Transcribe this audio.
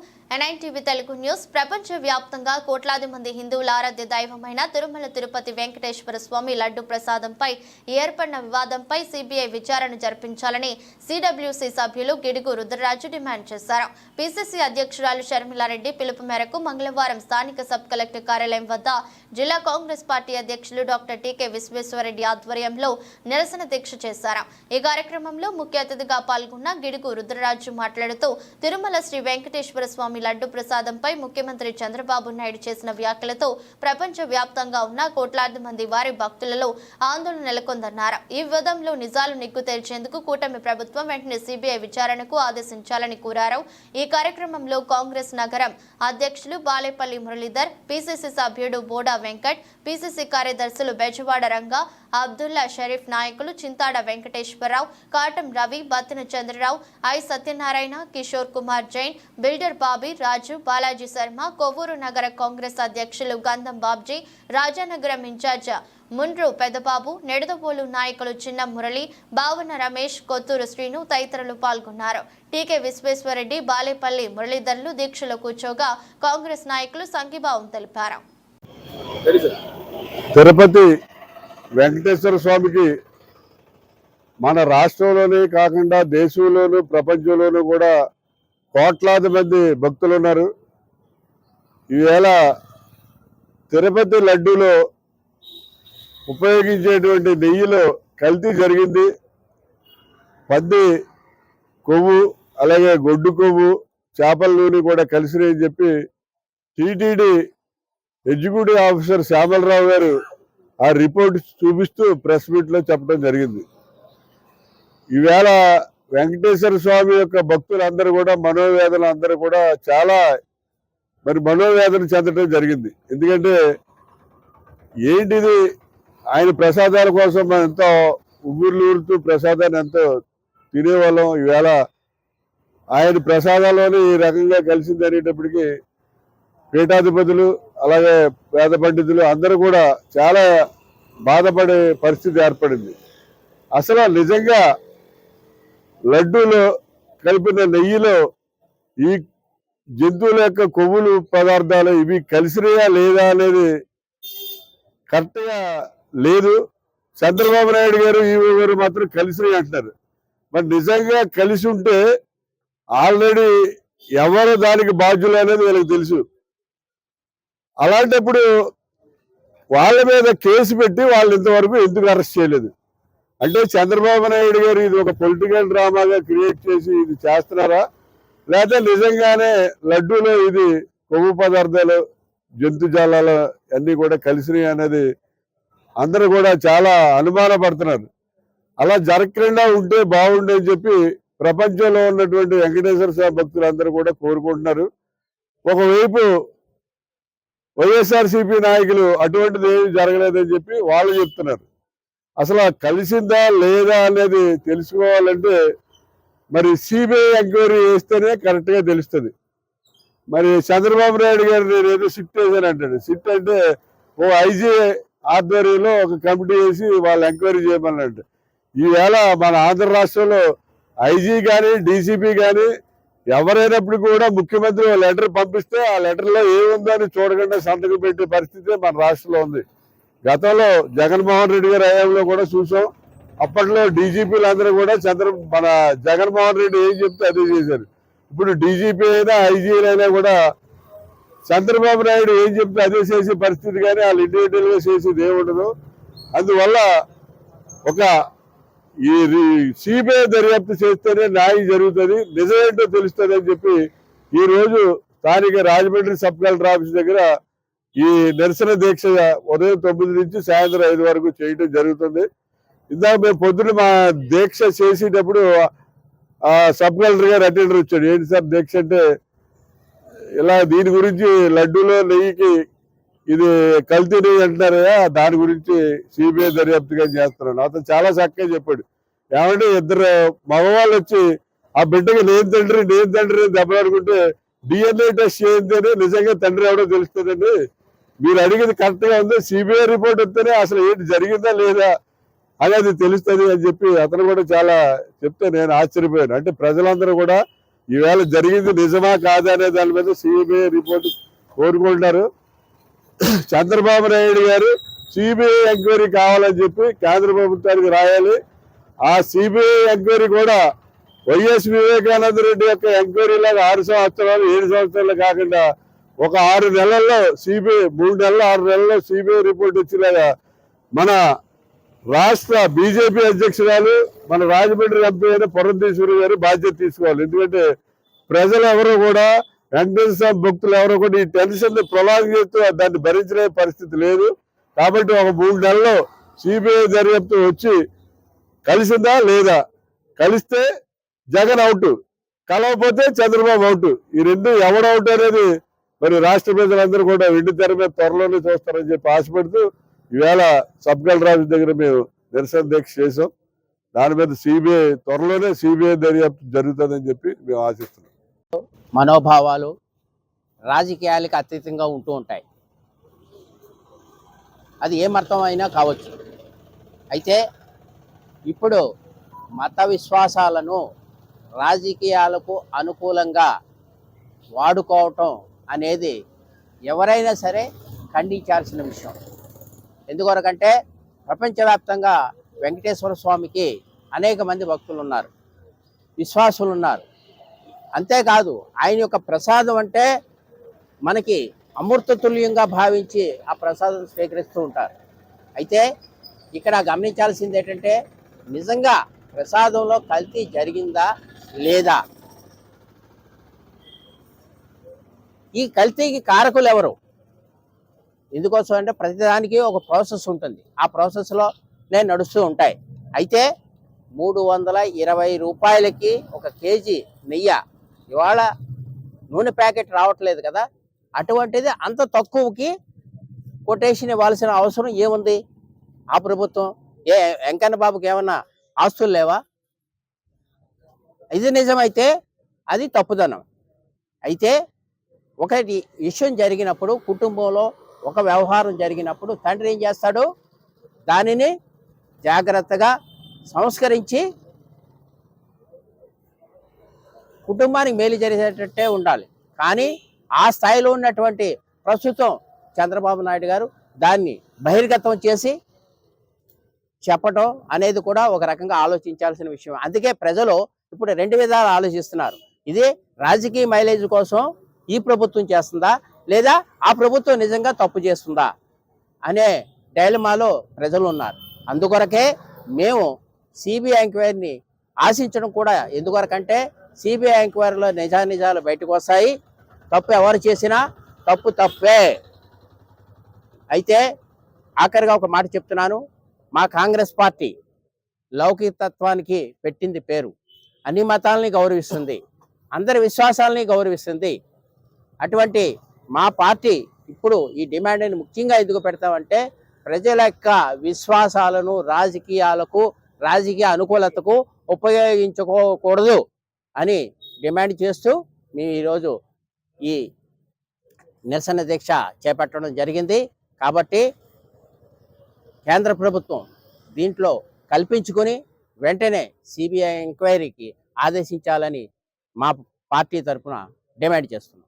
people NITV Telugu news. ప్రపంచ వ్యాప్తంగా కోట్లాది మంది హిందువుల ఆరాధ్య దైవమైన తిరుమల తిరుపతి వెంకటేశ్వర స్వామి లడ్డు ప్రసాదంపై ఏర్పడిన వివాదంపై సిబిఐ విచారణ జరిపించాలని సిడబ్ల్యూసీ సభ్యులు గిడుగు రుద్రరాజు డిమాండ్ చేశారు. పిసిసి అధ్యక్షురాలు షర్మిలారెడ్డి పిలుపు మేరకు మంగళవారం స్థానిక సబ్ కలెక్టర్ కార్యాలయం వద్ద జిల్లా కాంగ్రెస్ పార్టీ అధ్యక్షులు డాక్టర్ టీకే విశ్వేశ్వరరెడ్డి ఆధ్వర్యంలో నిరసన దీక్ష చేశారు. ఈ కార్యక్రమంలో ముఖ్య అతిథిగా పాల్గొన్న గిడుగు రుద్రరాజు మాట్లాడుతూ తిరుమల శ్రీ వెంకటేశ్వర స్వామి లడ్డు ప్రసాదంపై ముఖ్యమంత్రి చంద్రబాబు నాయుడు చేసిన వ్యాఖ్యలతో ప్రపంచ వ్యాప్తంగా ఉన్న కోట్లాది మంది వారి భక్తులలో ఆందోళన నెలకొందన్నారు. ఈ వివాదంలో నిజాలు నిగ్గు తేల్చేందుకు కూటమి ప్రభుత్వం వెంటనే సిబిఐ విచారణకు ఆదేశించాలని కోరారు. ఈ కార్యక్రమంలో కాంగ్రెస్ నగరం అధ్యక్షులు బాలేపల్లి మురళీధర్ పిసిసి సభ్యుడు బోడా వెంకట్ పిసిసి కార్యదర్శులు బెజవాడ రంగా అబ్దుల్లా షరీఫ్ నాయకులు చింతాడ వెంకటేశ్వరరావు కాటం రవి బత్తిన చంద్రరావు ఐ సత్యనారాయణ కిషోర్ కుమార్ జైన్ బిల్డర్ బాబీ రవి రాజు బాలాజీ శర్మ కొవ్వూరు నగర కాంగ్రెస్ అధ్యక్షులు గంధం బాబ్జీ రాజానగరం ఇన్ఛార్జ్ ముండ్రు పెదబాబు నెడదపోలు నాయకులు చిన్న మురళి బావన రమేష్ కొత్తూరు శ్రీను తదితరులు పాల్గొన్నారు. టీకే విశ్వేశ్వరరెడ్డి బాలేపల్లి మురళీధర్లు దీక్షలో కూర్చోగా కాంగ్రెస్ నాయకులు సంఘీభావం తెలిపారు. తిరుపతి వెంకటేశ్వర స్వామికి మన రాష్ట్రంలోనే కాకుండా దేశంలోనూ ప్రపంచంలోనూ కూడా కోట్లాది మంది భక్తులు ఉన్నారు ఈవేళ తిరుపతి లడ్డూలో ఉపయోగించేటువంటి నెయ్యిలో కల్తీ జరిగింది. పంది కొవ్వు అలాగే గొడ్డు కొవ్వు చేపల నూనె కూడా కలిసినాయని చెప్పి టీటీడీ ఎగ్జిక్యూటివ్ ఆఫీసర్ శ్యామలరావు గారు ఆ రిపోర్ట్ చూపిస్తూ ప్రెస్ మీట్లో చెప్పడం జరిగింది. ఈవేళ వెంకటేశ్వర స్వామి యొక్క భక్తులందరూ కూడా మనోవేదన అందరూ కూడా చాలా మరి మనోవేదన చెందడం జరిగింది. ఎందుకంటే ఏంటిది? ఆయన ప్రసాదాల కోసం మనం ఎంతో ఉగుర్లు ప్రసాదాన్ని ఎంతో తినేవాళ్ళం. ఈవేళ ఆయన ప్రసాదాల్లోనే ఈ రకంగా కలిసింది అనేటప్పటికీ పీఠాధిపతులు అలాగే పేద పండితులు అందరూ కూడా చాలా బాధపడే పరిస్థితి ఏర్పడింది. అసలు నిజంగా లడ్డూలో కలిపిన నెయ్యిలో ఈ జంతువుల యొక్క కొవ్వులు పదార్థాలు ఇవి కలిసినాయా లేదా అనేది కరెక్ట్గా లేదు. చంద్రబాబు నాయుడు గారు ఈవో గారు మాత్రం కలిసినాయి అంటారు మరి నిజంగా కలిసి ఉంటే ఆల్రెడీ ఎవరు దానికి బాధ్యులు అనేది వీళ్ళకి తెలుసు. అలాంటప్పుడు వాళ్ళ మీద కేసు పెట్టి వాళ్ళు ఇంతవరకు ఎందుకు అరెస్ట్ చేయలేదు? అంటే చంద్రబాబు నాయుడు గారు ఇది ఒక పొలిటికల్ డ్రామాగా క్రియేట్ చేసి ఇది చేస్తున్నారా? లేకపోతే నిజంగానే లడ్డూలో ఇది కొవ్వు పదార్థాలు జంతుజాలాలు అన్నీ కూడా కలిసినాయి అనేది అందరూ కూడా చాలా అనుమానపడుతున్నారు. అలా జరగకుండా ఉంటే బాగుండే అని చెప్పి ప్రపంచంలో ఉన్నటువంటి వెంకటేశ్వర స్వామి భక్తులందరూ కూడా కోరుకుంటున్నారు. ఒకవైపు వైఎస్ఆర్సీపీ నాయకులు అటువంటిది ఏమి జరగలేదని చెప్పి వాళ్ళు చెప్తున్నారు. అసలు కలిసిందా లేదా అనేది తెలుసుకోవాలంటే మరి సిబిఐ ఎంక్వైరీ చేస్తేనే కరెక్ట్గా తెలుస్తుంది. మరి చంద్రబాబు నాయుడు గారు నేను ఏదో సిట్ వేశాను అంటాడు. సిట్ అంటే ఓ ఐజీ ఆధ్వర్యంలో ఒక కమిటీ వేసి వాళ్ళు ఎంక్వైరీ చేయమన్నట్టు ఈవేళ మన ఆంధ్ర రాష్ట్రంలో ఐజీ కానీ డీసీపీ కానీ ఎవరైనప్పుడు కూడా ముఖ్యమంత్రి లెటర్ పంపిస్తే ఆ లెటర్లో ఏముందని చూడకుండా సంతకం పెట్టే పరిస్థితి మన రాష్ట్రంలో ఉంది. గతంలో జగన్మోహన్ రెడ్డి గారి హయాంలో కూడా చూసాం. అప్పట్లో డీజీపీలు అందరూ కూడా చంద్ర మన జగన్మోహన్ రెడ్డి ఏం చెప్తే అదే చేశారు. ఇప్పుడు డీజీపీ అయినా ఐజీలు అయినా కూడా చంద్రబాబు నాయుడు ఏం చెప్తే అదే చేసే పరిస్థితి కానీ వాళ్ళు ఇండివిజువల్గా చేసేది ఏముండదు. అందువల్ల ఒక ఈ సిబిఐ దర్యాప్తు చేస్తేనే న్యాయం జరుగుతుంది నిజమేంటో తెలుస్తుంది అని చెప్పి ఈరోజు స్థానిక రాజమండ్రి సబ్ కలెక్టర్ ఆఫీస్ దగ్గర ఈ నిరసన దీక్ష ఉదయం తొమ్మిది నుంచి సాయంత్రం ఐదు వరకు చేయటం జరుగుతుంది. ఇందాక మేము పొద్దున్న మా దీక్ష చేసేటప్పుడు ఆ సబ్ కలెక్టర్ గారు అటెండర్ వచ్చాడు. ఏంటి సార్ దీక్ష అంటే? ఇలా దీని గురించి లడ్డూలో నెయ్యికి ఇది కల్తీ నెయ్యి అంటున్నారు దాని గురించి సిబిఐ దర్యాప్తుగా చేస్తున్నాను అతను చాలా చక్కగా చెప్పాడు. ఏమంటే ఇద్దరు మగవాళ్ళు వచ్చి ఆ బిడ్డకి నేను తండ్రి నేను తండ్రి అని దెబ్బలాడుకుంటే డిఎన్ఏ టెస్ట్ చేయంతేనే నిజంగా తండ్రి ఎవడో తెలుస్తుందండి. మీరు అడిగింది కరెక్ట్గా ఉంది. సిబిఐ రిపోర్ట్ వస్తేనే అసలు ఏంటి జరిగిందా లేదా అనేది తెలుస్తుంది అని చెప్పి అతను కూడా చాలా చెప్తే నేను ఆశ్చర్యపోయాను. అంటే ప్రజలందరూ కూడా ఈవేళ జరిగింది నిజమా కాదా అనే దాని మీద సిబిఐ రిపోర్ట్ కోరుకుంటారు చంద్రబాబు నాయుడు గారు సిబిఐ ఎంక్వైరీ కావాలని చెప్పి కేంద్ర ప్రభుత్వానికి రాయాలి. ఆ సిబిఐ ఎంక్వైరీ కూడా వైఎస్ వివేకానంద రెడ్డి యొక్క ఎంక్వైరీ లాగా ఆరు సంవత్సరాలు ఏడు సంవత్సరాలు కాకుండా ఒక ఆరు నెలల్లో సిబిఐ మూడు నెలలు ఆరు నెలల్లో సిబిఐ రిపోర్ట్ వచ్చేలాగా మన రాష్ట్ర బీజేపీ అధ్యక్షురాలు మన రాజమండ్రి ఎంపీ అయిన పురంధేశ్వరి గారు బాధ్యత తీసుకోవాలి. ఎందుకంటే ప్రజలు ఎవరు కూడా వెంకటేశ్వర స్వామి భక్తులు ఎవరు కూడా ఈ టెన్షన్ ప్రొలాంగ్ చేస్తూ దాన్ని భరించలే పరిస్థితి లేదు. కాబట్టి ఒక మూడు నెలల్లో సిబిఐ దర్యాప్తు వచ్చి కలిసిందా లేదా? కలిస్తే జగన్ అవుట్ కలవకపోతే చంద్రబాబు అవుట్. ఈ రెండు ఎవడవుట్ అవుట్ అనేది మరి రాష్ట్ర ప్రజలందరూ కూడా వెండి తెర మీద త్వరలోనే చూస్తారని చెప్పి ఆశపడుతూ ఈవేళ సబ్గల్ రాజు దగ్గర మేము నిరసన దీక్ష చేసాం దాని మీద సిబిఐ త్వరలోనే సిబిఐ దర్యాప్తు జరుగుతుందని చెప్పి మేము ఆశిస్తున్నాం. మనోభావాలు రాజకీయాలకు అతీతంగా ఉంటూ ఉంటాయి. అది ఏ అయినా కావచ్చు. అయితే ఇప్పుడు మత విశ్వాసాలను రాజకీయాలకు అనుకూలంగా వాడుకోవటం అనేది ఎవరైనా సరే ఖండించాల్సిన విషయం. ఎందుకొరకంటే ప్రపంచవ్యాప్తంగా వెంకటేశ్వర స్వామికి అనేక మంది భక్తులు ఉన్నారు విశ్వాసులు ఉన్నారు అంతేకాదు ఆయన యొక్క ప్రసాదం అంటే మనకి అమృతతుల్యంగా భావించి ఆ ప్రసాదం స్వీకరిస్తూ ఉంటారు. అయితే ఇక్కడ గమనించాల్సింది ఏంటంటే నిజంగా ప్రసాదంలో కల్తీ జరిగిందా లేదా? ఈ కల్తీకి కారకులు ఎవరు ఎందుకోసం అంటే ప్రతిదానికి ఒక ప్రాసెస్ ఉంటుంది. ఆ ప్రాసెస్లో నేను నడుస్తూ ఉంటాయి. అయితే మూడు వందల ఇరవై రూపాయలకి ఒక కేజీ నెయ్యి ఇవాళ నూనె ప్యాకెట్ రావట్లేదు కదా? అటువంటిది అంత తక్కువకి కొటేషన్ ఇవ్వాల్సిన అవసరం ఏముంది? ఆ ప్రభుత్వం? ఏ వెంకన్న బాబుకి ఏమన్నా ఆస్తులు లేవా? ఇది నిజమైతే అది తప్పుదనం. అయితే ఒకటి విషయం జరిగినప్పుడు కుటుంబంలో ఒక వ్యవహారం జరిగినప్పుడు తండ్రి ఏం చేస్తాడు? దానిని జాగ్రత్తగా సంస్కరించి కుటుంబానికి మేలు జరిగేటట్టే ఉండాలి. కానీ ఆ స్థాయిలో ఉన్నటువంటి ప్రస్తుతం చంద్రబాబు నాయుడు గారు దాన్ని బహిర్గతం చేసి చెప్పటం అనేది కూడా ఒక రకంగా ఆలోచించాల్సిన విషయం. అందుకే ప్రజలు ఇప్పుడు రెండు విధాలు ఆలోచిస్తున్నారు. ఇది రాజకీయ మైలేజ్ కోసం ఈ ప్రభుత్వం చేస్తుందా? లేదా ఆ ప్రభుత్వం నిజంగా తప్పు చేస్తుందా? అనే డైలమాలో ప్రజలు ఉన్నారు అందుకొరకే మేము సిబిఐ ఎంక్వైరీని ఆశించడం కూడా ఎందుకొరకంటే సిబిఐ ఎంక్వైరీలో నిజానిజాలు బయటకు వస్తాయి తప్పు ఎవరు చేసినా తప్పు తప్పే. అయితే ఆఖరిగా ఒక మాట చెప్తున్నాను. మా కాంగ్రెస్ పార్టీ లౌకికతత్వానికి పెట్టింది పేరు. అన్ని మతాలని గౌరవిస్తుంది. అందరి విశ్వాసాలని గౌరవిస్తుంది. అటువంటి మా పార్టీ ఇప్పుడు ఈ డిమాండ్ని ముఖ్యంగా ఎందుకు పెడతామంటే ప్రజల యొక్క విశ్వాసాలను రాజకీయాలకు రాజకీయ అనుకూలతకు ఉపయోగించుకోకూడదు అని డిమాండ్ చేస్తూ మేము ఈరోజు ఈ నిరసన దీక్ష చేపట్టడం జరిగింది. కాబట్టి కేంద్ర ప్రభుత్వం దీంట్లో కల్పించుకొని వెంటనే సిబిఐ ఎంక్వైరీకి ఆదేశించాలని మా పార్టీ తరఫున డిమాండ్ చేస్తున్నాం.